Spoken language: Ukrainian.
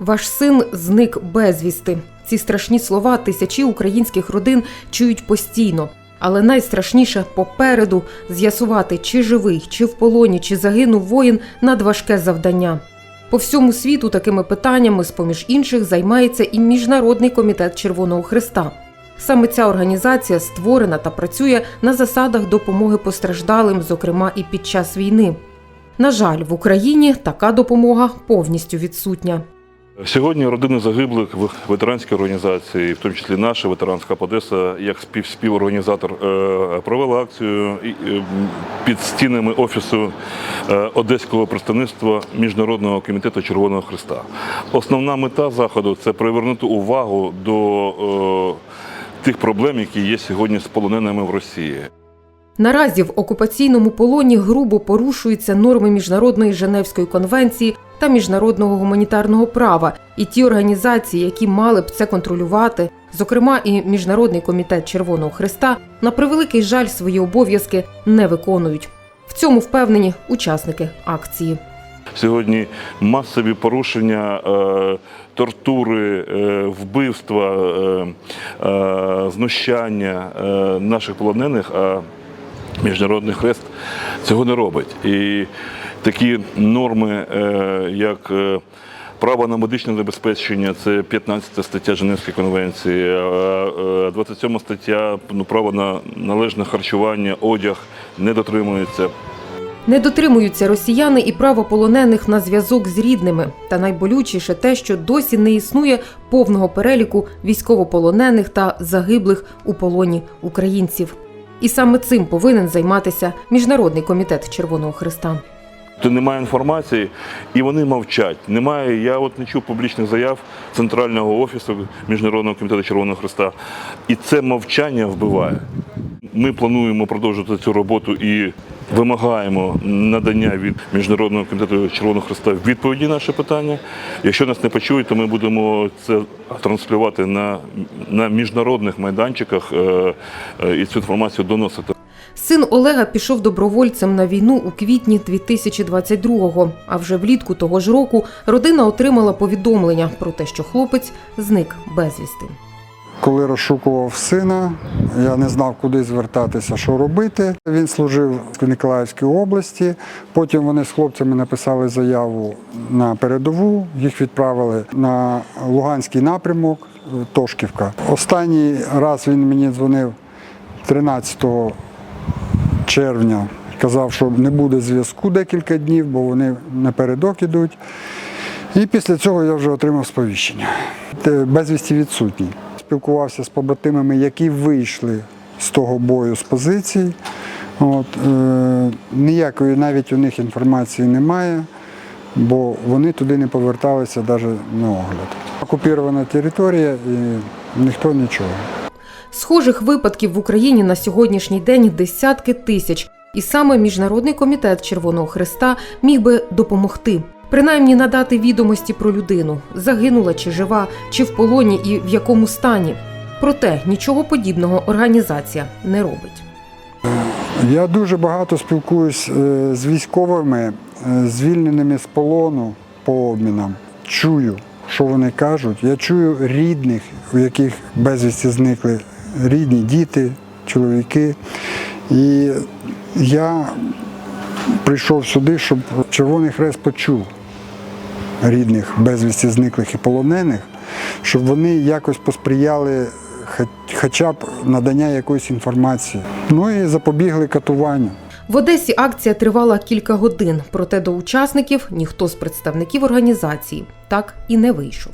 Ваш син зник безвісти. Ці страшні слова тисячі українських родин чують постійно. Але найстрашніше попереду з'ясувати, чи живий, чи в полоні, чи загинув воїн надважке завдання. По всьому світу такими питаннями, з поміж інших, займається і Міжнародний комітет Червоного Христа. Саме ця організація створена та працює на засадах допомоги постраждалим, зокрема і під час війни. На жаль, в Україні така допомога повністю відсутня. Сьогодні родини загиблих в ветеранській організації, в тому числі наша ветеранська Подеса, як спів співорганізатор, е, провела акцію під стінами офісу е, Одеського представництва Міжнародного комітету Червоного Христа. Основна мета заходу це привернути увагу до е, тих проблем, які є сьогодні з полоненими в Росії. Наразі в окупаційному полоні грубо порушуються норми міжнародної Женевської конвенції та міжнародного гуманітарного права, і ті організації, які мали б це контролювати, зокрема і Міжнародний комітет Червоного Христа, на превеликий жаль свої обов'язки не виконують. В цьому впевнені учасники акції. Сьогодні масові порушення, е, тортури, е, вбивства, е, знущання наших полонених, а Міжнародний хрест цього не робить. І такі норми, е, як е, Право на медичне забезпечення це 15 стаття Женевської конвенції, а, е, 27 стаття ну, право на належне харчування, одяг не дотримується. Не дотримуються росіяни і право полонених на зв'язок з рідними. Та найболючіше те, що досі не існує повного переліку військовополонених та загиблих у полоні українців. І саме цим повинен займатися Міжнародний комітет Червоного Христа. Немає інформації, і вони мовчать. Немає. Я от не чув публічних заяв центрального офісу Міжнародного комітету Червоного Христа. І це мовчання вбиває. Ми плануємо продовжувати цю роботу і вимагаємо надання від Міжнародного комітету Червоного Христа відповіді на наше питання. Якщо нас не почують, то ми будемо це транслювати на, на міжнародних майданчиках е, е, і цю інформацію доносити. Син Олега пішов добровольцем на війну у квітні 2022-го. А вже влітку того ж року родина отримала повідомлення про те, що хлопець зник безвісти. Коли розшукував сина, я не знав, куди звертатися, що робити. Він служив в Миколаївській області. Потім вони з хлопцями написали заяву на передову. Їх відправили на Луганський напрямок, Тошківка. Останній раз він мені дзвонив 13 червня. Казав, що не буде зв'язку декілька днів, бо вони напередок ідуть. І після цього я вже отримав сповіщення. Безвісті відсутній. Спілкувався з побратимами, які вийшли з того бою з позицій. От, е, ніякої навіть у них інформації немає, бо вони туди не поверталися навіть на огляд. Окупірована територія і ніхто нічого. Схожих випадків в Україні на сьогоднішній день десятки тисяч, і саме Міжнародний комітет Червоного Христа міг би допомогти. Принаймні надати відомості про людину, загинула чи жива, чи в полоні і в якому стані. Проте нічого подібного організація не робить. Я дуже багато спілкуюсь е, з військовими, е, звільненими з полону по обмінам. Чую, що вони кажуть. Я чую рідних, у яких безвісті зникли рідні діти, чоловіки. І я прийшов сюди, щоб Червоний Хрест почув рідних безвісті зниклих і полонених, щоб вони якось посприяли хоча б надання якоїсь інформації. Ну і запобігли катуванню. В Одесі акція тривала кілька годин, проте до учасників ніхто з представників організації так і не вийшов.